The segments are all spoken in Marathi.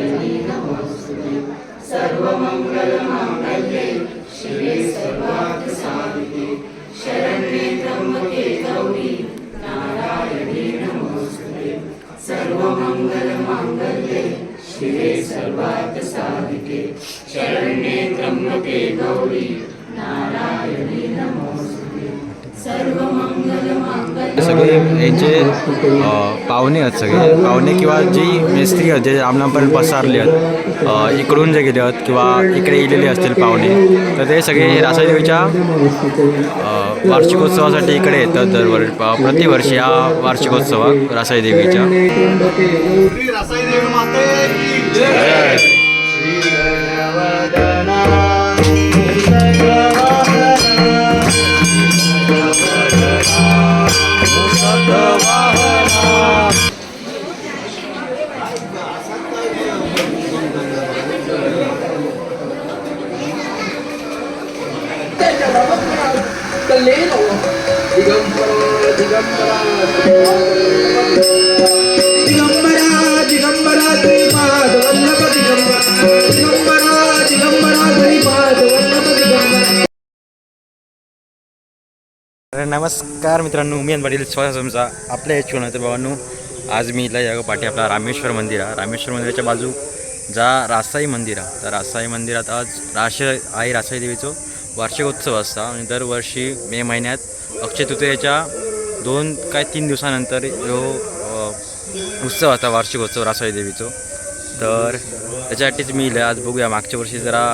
Thank you. यांचे पाहुणे आहेत सगळे. पाहुणे किंवा जी मेस्त्री आहेत जे आमनापर्यंत पसारले आहेत इकडून जे गेले आहेत किंवा इकडे गेलेले असतील पाहुणे तर ते सगळे रासायदेवीच्या वार्षिकोत्सवासाठी इकडे येतात दरवर प्रतिवर्षी या वार्षिकोत्सवात रासाईदेवीच्या नमस्कार मित्रांनो मी पाटील स्वागत तुमचा आपल्या एच होणार तर भावांनो. आज मी इथला या पाठी आपला रामेश्वर मंदिर आहे. रामेश्वर मंदिराच्या बाजू जा रासाई मंदिर आहे. तर रासाई मंदिरात आज राश आई रासाई देवीचं वार्षिकोत्सव असता आणि दरवर्षी मे महिन्यात अक्षय तृतीयेच्या दोन काय तीन दिवसानंतर जो उत्सव असता वार्षिकोत्सव रासाई देवीचं. तर त्याच्यासाठीच मी इलं आज बघूया. मागच्या वर्षी जरा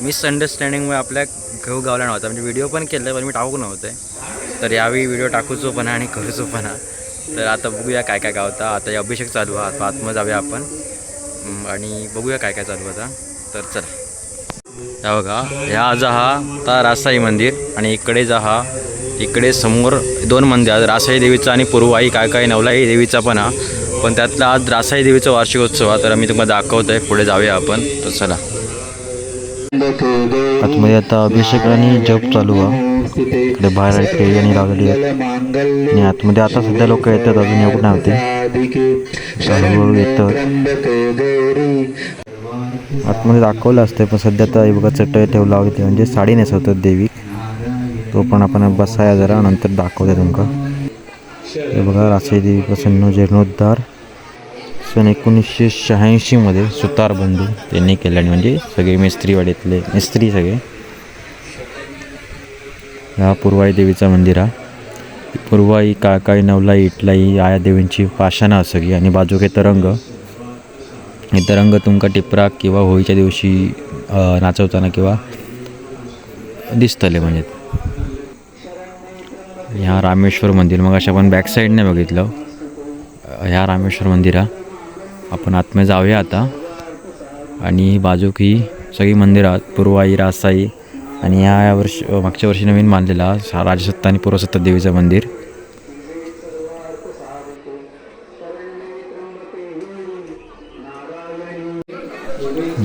मिसअंडरस्टँडिंगमुळे आपल्या घेऊ गावला नव्हता. म्हणजे व्हिडिओ पण केलं पण मी टाकू नव्हतं. तर यावेळी व्हिडिओ टाकूचो पण आणि करूचो पण हा. तर आता बघूया काय काय गावता. आता हे अभिषेक चालू हा आता जाऊया आपण. आणि बघूया काय काय चालू आता. तर चला. या बघा. ह्या आज हा आता रासाई मंदिर आणि इकडे जा हा. इकडे समोर दोन मंदिर आहेत. रासाई देवीचा आणि पूर्वाई काय काय नवलाई देवीचा पण हा. पण त्यातला आज रासाई देवीचा वार्षिकोत्सव हा तर मी तुम्हाला दाखवतो आहे पुढे जाऊया आपण. तर चला. आतमध्ये आता अभिषेक आणि जप चालू आहे बाहेर इकडे आणि लावलेली आहेत आणि आतमध्ये आता सध्या लोक येतात अजून एवढं नव्हते. हळूहळू येतात. आतमध्ये दाखवलं असतं पण सध्या तर बघा चटई ठेवला होते म्हणजे साडी नेसवतात देवी तो पण आपण बसाया जरा नंतर दाखवते तुमका. हे बघा राशी देवीपासून जीर्णोद्धार सन एकोणीसशे शहाऐंशीमध्ये सुतार बंधू त्यांनी केल्याने म्हणजे सगळे मिस्त्रीवाडीतले मिस्त्री सगळे. हा पूर्वाई देवीचा मंदिर हा. पूर्वाई काकाई नवलाई इटलाई आया देवींची पाषाणा सगळी आणि बाजूके तरंग. हे तरंग तुमका टिपराक किंवा होळीच्या दिवशी नाचवताना किंवा दिसतले म्हणजे. ह्या रामेश्वर मंदिर मग अशा आपण बॅक साईडने बघितलं. ह्या रामेश्वर मंदिर हा. आपण आतमध्ये जाऊया आता. आणि बाजूक ही सगळी मंदिरं आहेत पूर्वाई रासाई आणि या या वर्ष मागच्या वर्षी नवीन बांधलेला राजसत्ता आणि पूर्वसत्ता देवीचं मंदिर.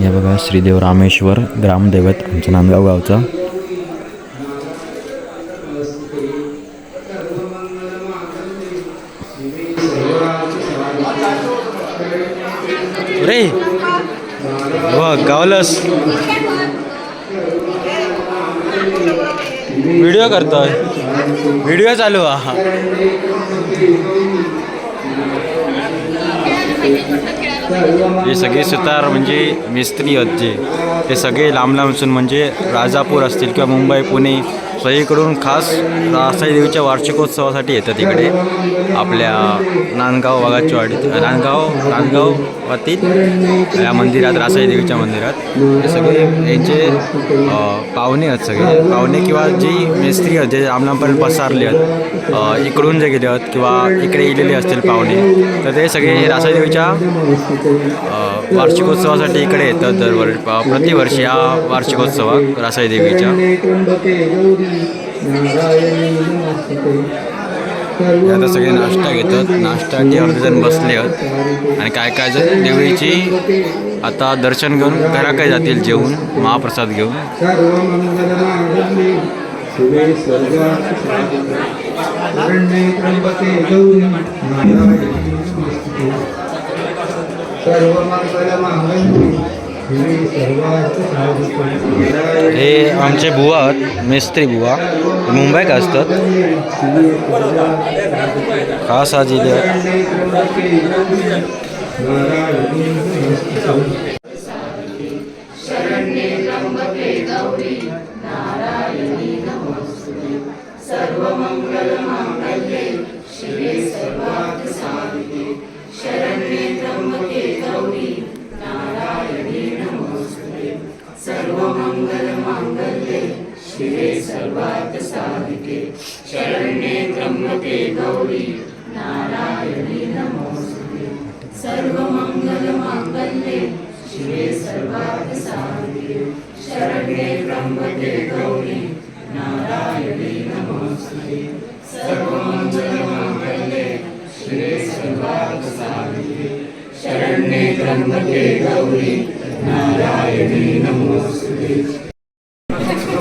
या बघा श्रीदेव रामेश्वर ग्रामदैवत आमचं नांदगाव गावचा रे वा व्हिडिओ करतोय. व्हिडिओ चालू हा. हे सगळे सुतार म्हणजे मिस्त्री आहेत जे. ते सगळे लांब लांबसून म्हणजे राजापूर असतील किंवा मुंबई पुणे सईकडून खास रासाई देवीच्या वार्षिकोत्सवासाठी येतात इकडे आपल्या नांदगाव वाघाची वाडीत नांदगाव नांदगाव या मंदिरात रासाई देवीच्या मंदिरात. सगळे यांचे पाहुणे आहेत सगळे. पाहुणे किंवा जी मेस्त्री आहेत जे आमनापर्यंत पसारले आहेत इकडून जे गेले आहेत किंवा इकडे गेलेले असतील पाहुणे तर ते सगळे रासाई देवीच्या वार्षिकोत्सवासाठी इकडे येतात दरवर प्रतिवर्षी या वार्षिकोत्सवात रासाई देवीच्या. आता सगळे नाश्ता घेतात. नाश्त्यासाठी अर्धे जण बसले आहेत. आणि काय काय जण? देवीची आता दर्शन घेऊन घराकडे जातील जेवून महाप्रसाद घेऊन. सर्वमंगलमांगल्ये हे आमचे बुवा मिस्त्री बुवा. मुंबईत असतात. खास आज इथे आहेत. हे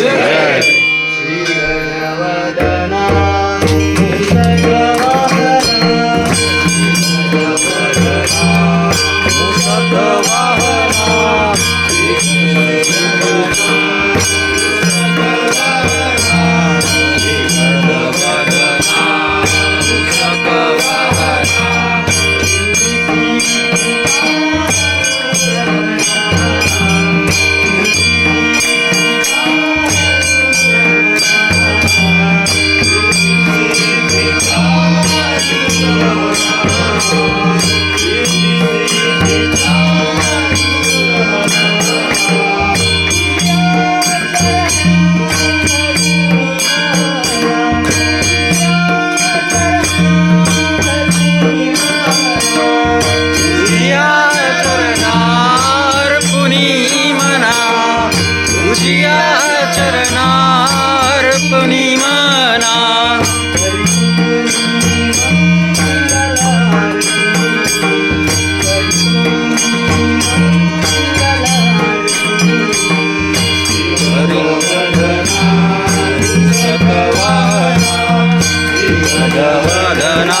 की तुझ्या तुझ्या चरणार मना वदना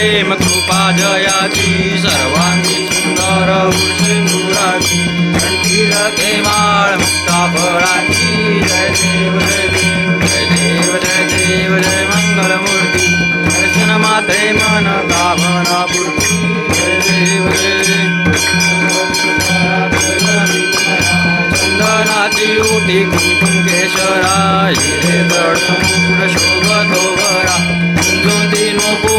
प्रेम कृपा जयाची सर्वांगी सुंदर सिंधुराची कंठीर केवाळ मुक्ता फळाची जय देव जय देव जय देव जय देव जय मंगलमूर्ती. दर्शन माते मन कामना पूर्ती. जय देव जय चंदनाची उठी कुंकुम केशरा हिरे दडूर शोभतो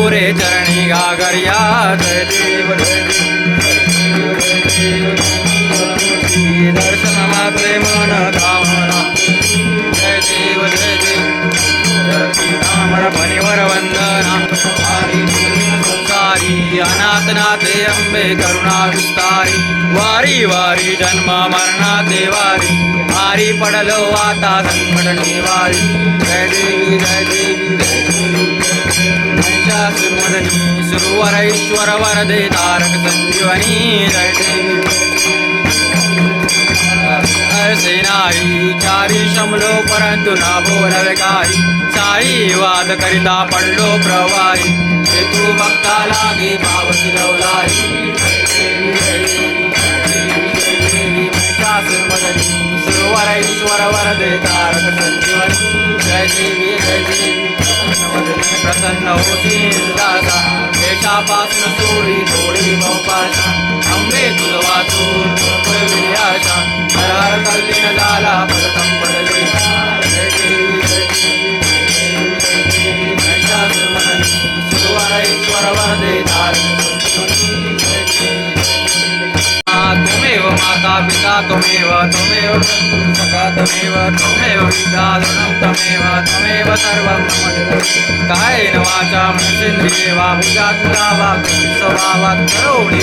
गोरे चरणी गागर्या जय देव दर्शन मात्रे मन कामना. जय देव जय देव. रामण फणीवर वंदना. आरी संसारी अनाथनाथे अंबे करुणा विस्तारी वारी वारी जन्म मरणाते वारी आरी पडलो आता संकट निवारी जय देवी जय देवी जय देवी महिषासुरमर्दिनी सुरवर ईश्वर वरदे तारक संजीवनी जय देवी नाही चारी शमलो परंतु ना बोलवे काही. साई वाद करिता पडलो प्रवाही. हेतू भक्ता लागे भाव शिरवला ईश्वर ईश्वर वरदे तारक संजीवनी जय देवी जय देवी प्रसन्न होती दादा देशापासून सोडी थोडी बहुपाशा अंबे तुझवासून आशा हर हर कल्लीन झाला पदकं पडले जय देवी जय देवी जय देवी ईश्वर वरदे तारक संजीवनी जय देवी त्वमेव माता पिता त्वमेव त्वमेव बन्धुः सखा, त्वमेव त्वमेव विद्याधरणं त्वमेव त्वमेव सर्वं मम कायेन वाचा मनसेन्द्रिये वा बुद्ध्यात्मना वा स्वभावात् करोमि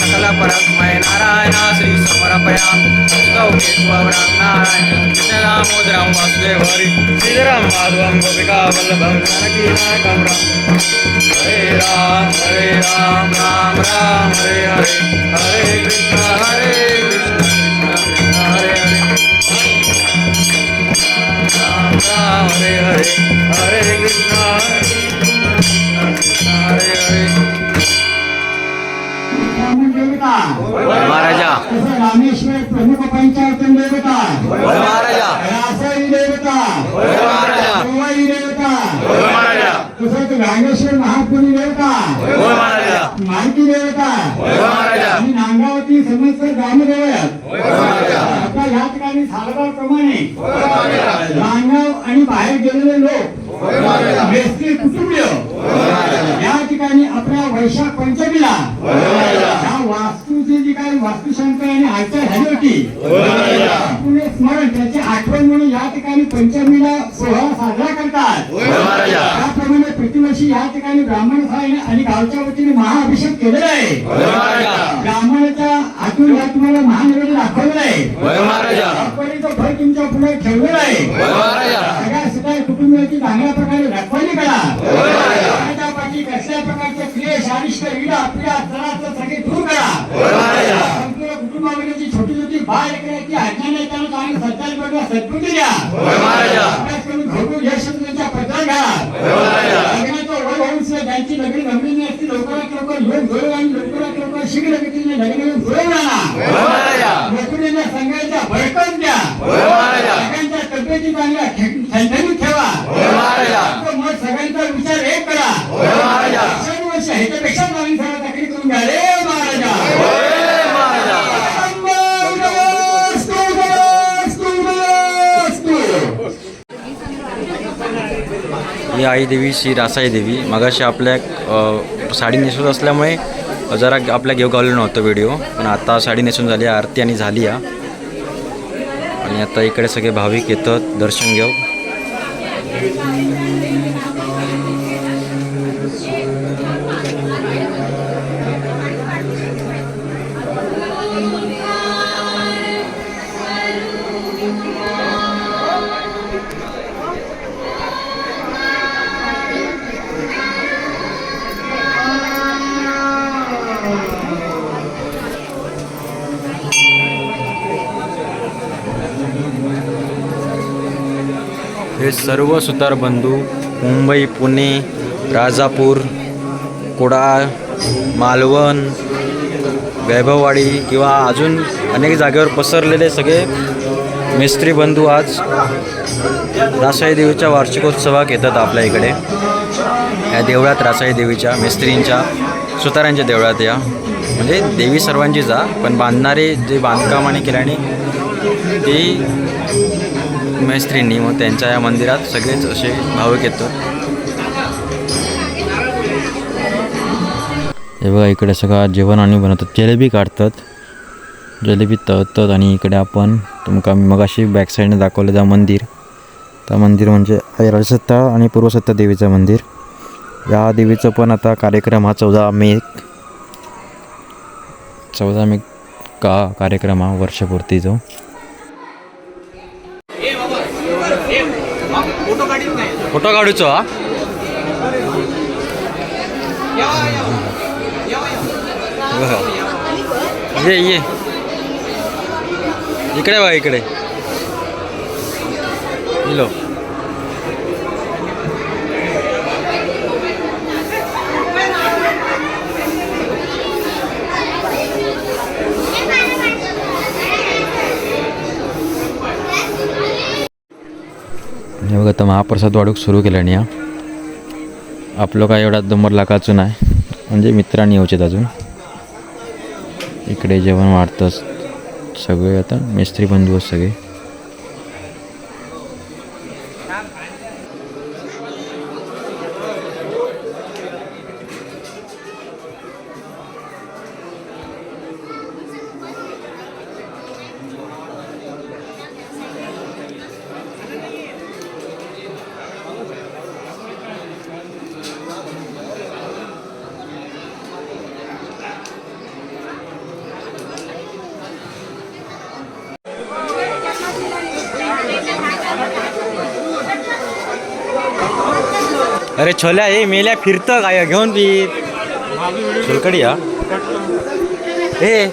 सकलपरस्मै नारायणा श्री समर्पयामि। स्तौ केशवरं नारायणं, कृष्णदामोदरं वासुदेव हरि, श्रीधरं माधवं गोपिका जानकीनायकं राम। हरे राम हरे राम राम राम, हरे हरे हरे कृष्ण, हरे हरे कृष्ण महाराजा. तसं रामेश्वर प्रमुख पंचायतन देवता. महाराजा रासाई देवता महाराजा. गोवाई देवता. महाराजा तसंच रामेश्वर महापुरी देवता महाराजा. माहिती देवता महाराजा. आणि नांगावती समस्त ग्रामदेवत आता या ठिकाणी सालगावप्रमाणे नांगाव आणि बाहेर गेलेले लोक कुटुंबीय या ठिकाणी आपल्या वैशाख पंचमीला या वास्तूची जी काही वास्तुशांती आणि हालचाल झाली होती पुणे स्मरण त्याची आठवण म्हणून या ठिकाणी पंचमीला सोहळा साजरा करतात. त्याप्रमाणे प्रतिवर्षी या ठिकाणी ब्राह्मण सहाय्याने आणि गावच्या वतीने महाअभिषेक केलेला आहे. ब्राह्मणाच्या आतून या तुम्हाला महानैवेद्य दाखवलेला आहे. महाराजा आपण तो फळ तुमच्यापुढे ठेवलेला आहे. सगळ्या सगळ्या कुटुंबियाची चांगल्या प्रकारे दाखवली करा. कसल्या प्रकारच्या क्लेश अनिष्ट इडा पिडा त्रास सगळे दूर करा. संपूर्ण कुटुंबामध्ये जी छोटी छोटी बाळ लेकराची हरण्याने त्यांना चांगलं सत्तारी बघा सत्पुती द्या. अभ्यास करून घोटून यश त्यांच्या पत्र घ्या. लग्नाचं वय होऊन ज्यांची लग्न जमलेली असती लवकरात लवकर योग जोड आणि लवकरात लवकर शीघ्र गतीने लग्न जुळवून आणा नोकरीला संघाच्या भडकन द्या. सगळ्यांच्या तब्येती चांगल्या ठणठणीत ठेवा. मग सगळ्यांचा विचार सर्व करून महाराजा. ही आई देवी श्री रासाई देवी मगाशी आपल्या साडी नेसवत असल्यामुळे जरा आपल्या घेऊ गावलं नव्हतं व्हिडिओ पण आता साडी नेसून झाली आरती आणि झाली आहे आणि आता इकडे सगळे भाविक येतात दर्शन घेऊ. सर्व सुतार बंधू मुंबई पुणे राजापूर कुडाळ मालवण वैभववाडी किंवा अजून अनेक जागेवर पसरलेले सगळे मिस्त्री बंधू आज रासाई देवीच्या वार्षिकोत्सवात येतात आपल्या इकडे. या देवळात रासाई देवीच्या मिस्त्रींच्या सुतारांच्या देवळात या. म्हणजे देवी सर्वांची जा पण बांधणारे जे बांधकाम आणि केल्याने ती मैत्रिणी मग त्यांच्या या मंदिरात सगळेच असे भाविक येतात. हे बघा इकडे सगळं जेवण आणि बनवतात. जलेबी काढतात. जलेबी तळतात आणि इकडे आपण तुमका मग मगाशी बॅक साईडने दाखवलं जा मंदिर. त्या मंदिर म्हणजे ऐरासत्ता आणि पूर्वसत्ता देवीचं मंदिर. या देवीचं पण आता कार्यक्रम हा चौदा मे चौदा मे का कार्यक्रम हा वर्षपूर्ती जो. काढूचो हा बघा. ये ये इकडे बघा इकडे मग आता महाप्रसाद वाढूक सुरू केलं या. आपलं काय एवढा दमर लाखाचं नाही. म्हणजे मित्रांनी येऊचेत अजून. इकडे जेवण वाढतंच सगळे आता. मिस्त्री बंधू सगळे. छोल्या हे मेल्या फिरतं काय घेऊन पी. सोलकडी हा. हे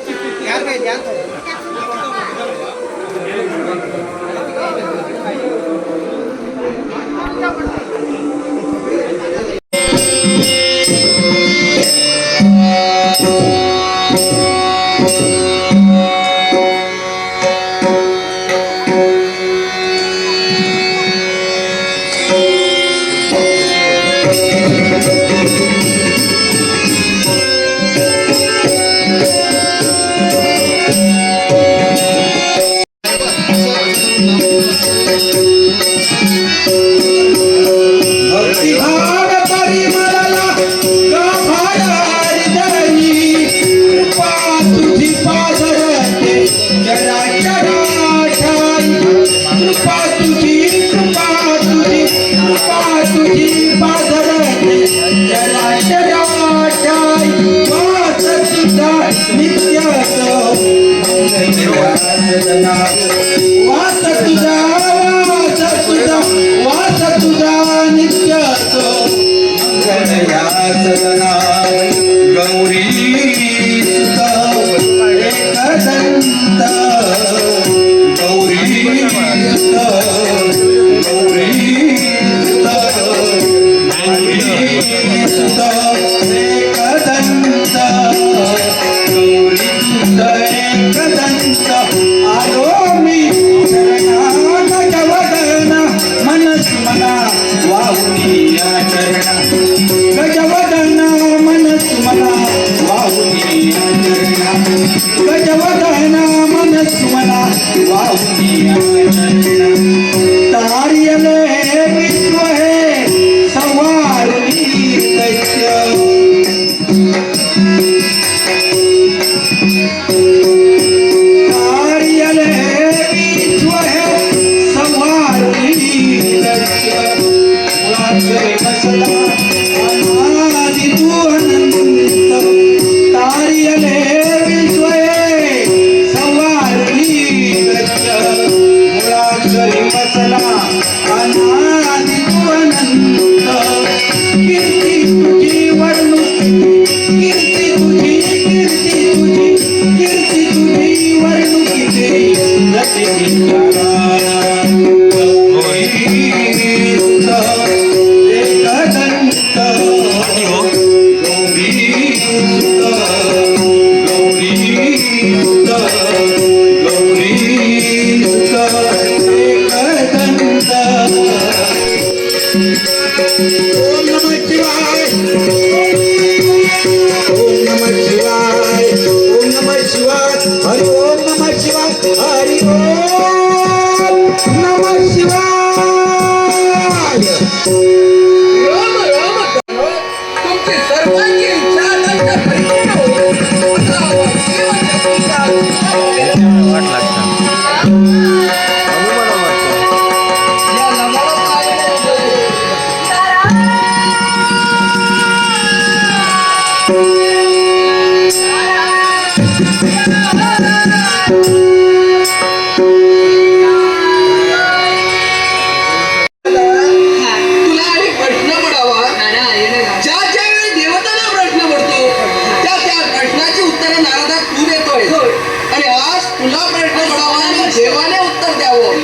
तुला प्रश्न सोडावा देवाने उत्तर द्यावं.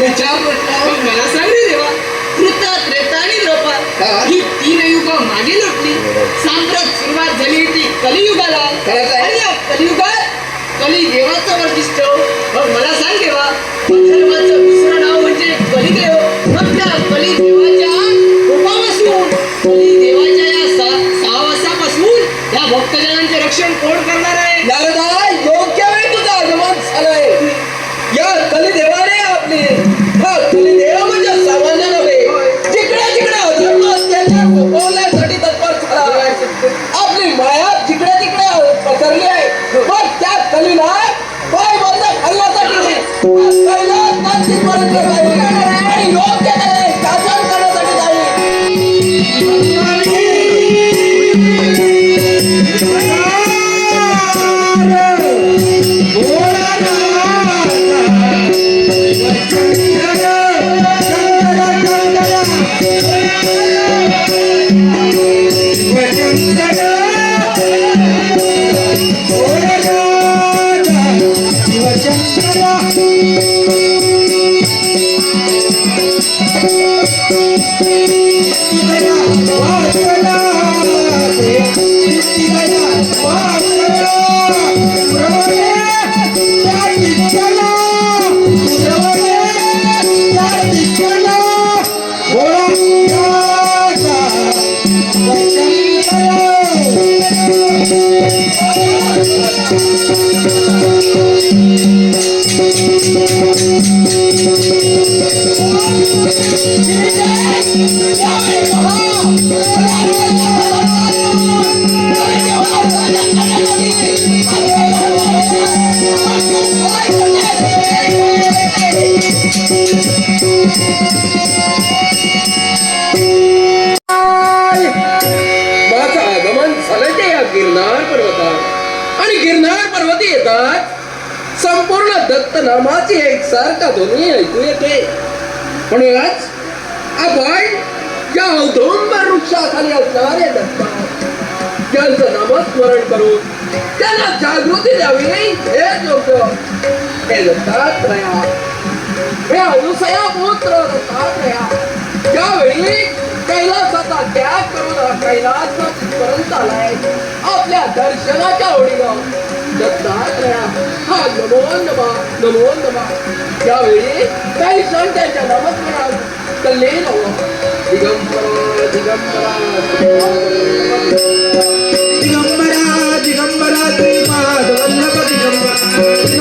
विचार मला सांग देवा. कृत त्रेता आणि द्रपा ही तीन युग मागे लोटली साम्रात सुरुवात झाली होती कलियुगाला. कलियुगात कली देवाचं वैशिष्ट्य मग मला सांग देवा धर्माचं आणि योग्य त्याने शासन करण्यासाठी जाईल. संपूर्ण दत्त नामाची एकसारखा ध्वनी ऐकू येते. म्हणूनच आपण या औदुंबर वृक्षाखाली असणारे दत्त त्यांचं नामस्मरण करून त्यांना जागृती द्यावी हे योग्य हे दत्तात्रया. हे अनुसया पुत्र दत्तात्रया. त्यावेळी कैलासाचा त्याग करून हा कैलास पर्यंत आलाय. आपल्या दर्शनाच्या ओढीनं दत्तात्रया हा नमो नमा नमो नमा त्यावेळी काही क्षण त्यांच्या नामस्मरणात कल्ले दिगंबरा दिगंबरा दिगंबरा दिगंबरा श्रीपाद वल्लभ दिगंबरा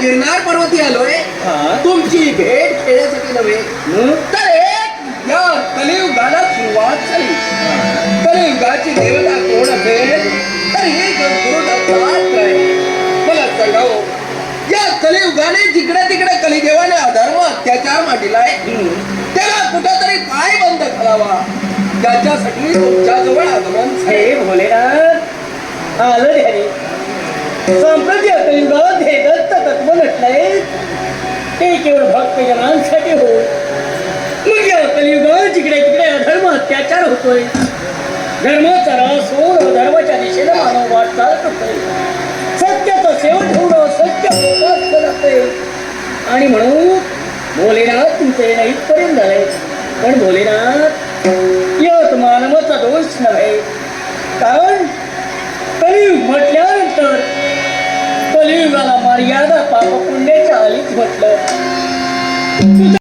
गिरनार पर्वती आलोय. तुमची भेट घेण्यासाठी नव्हे. तर एक या कलियुगाला सुरुवात झाली. कलियुगाची देवता कोण असेल? तर हे गुरु दत्तात्रय मला सांगावं या कलियुगाने जिकडे तिकडे कलिदेवाने अधर्म अत्याचार मांडलाय त्याला कुठंतरी पाय बंद करावा. त्याच्यासाठी तुमच्या जवळ आगमन झाले. हे भोलेनाथ आलं संप्रती कलियुगात हे दत्त तत्व नटलंय ते केवळ भक्तजनांसाठी हो। मग या कलियुगात जिकडे तिकडे अधर्म अत्याचार होतोय। धर्माचा रास होऊन धर्माच्या दिशेने मानव वाटचाल करतोय सत्याचा सेवन ठेवणं सत्य करतोय आणि म्हणून भोलेनाथ तुमचे नाही इथपर्यंत झालंय। पण भोलेनाथ यात मानवाचा दोष नव्हे। कारण कलियुग म्हटल्यानंतर कलियुगाला मर्यादा पाप पुण्याच्या आलीच म्हटलं तुझा